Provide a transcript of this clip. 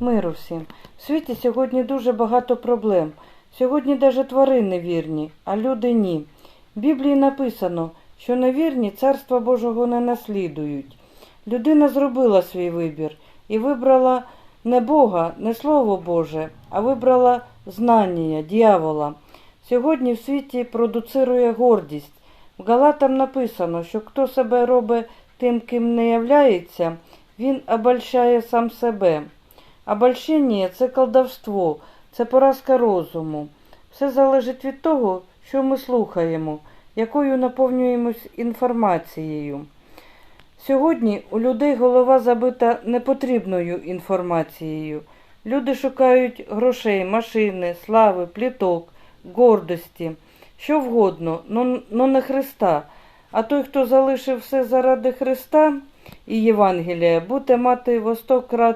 Миру всім. В світі сьогодні дуже багато проблем. Сьогодні навіть тварини вірні, а люди ні. В Біблії написано, що невірні царства Божого не наслідують. Людина зробила свій вибір і вибрала не Бога, не Слово Боже, а вибрала знання, дьявола. Сьогодні в світі продуцирує гордість. В Галатам написано, що хто себе робить тим, ким не являється, він обольщає сам себе. Обольщення – це колдовство, це поразка розуму. Все залежить від того, що ми слухаємо, якою наповнюємось інформацією. Сьогодні у людей голова забита непотрібною інформацією. Люди шукають грошей, машини, слави, пліток, гордості, що вгодно, но, но не Христа. А той, хто залишив все заради Христа і Євангелія, буде мати во сто крат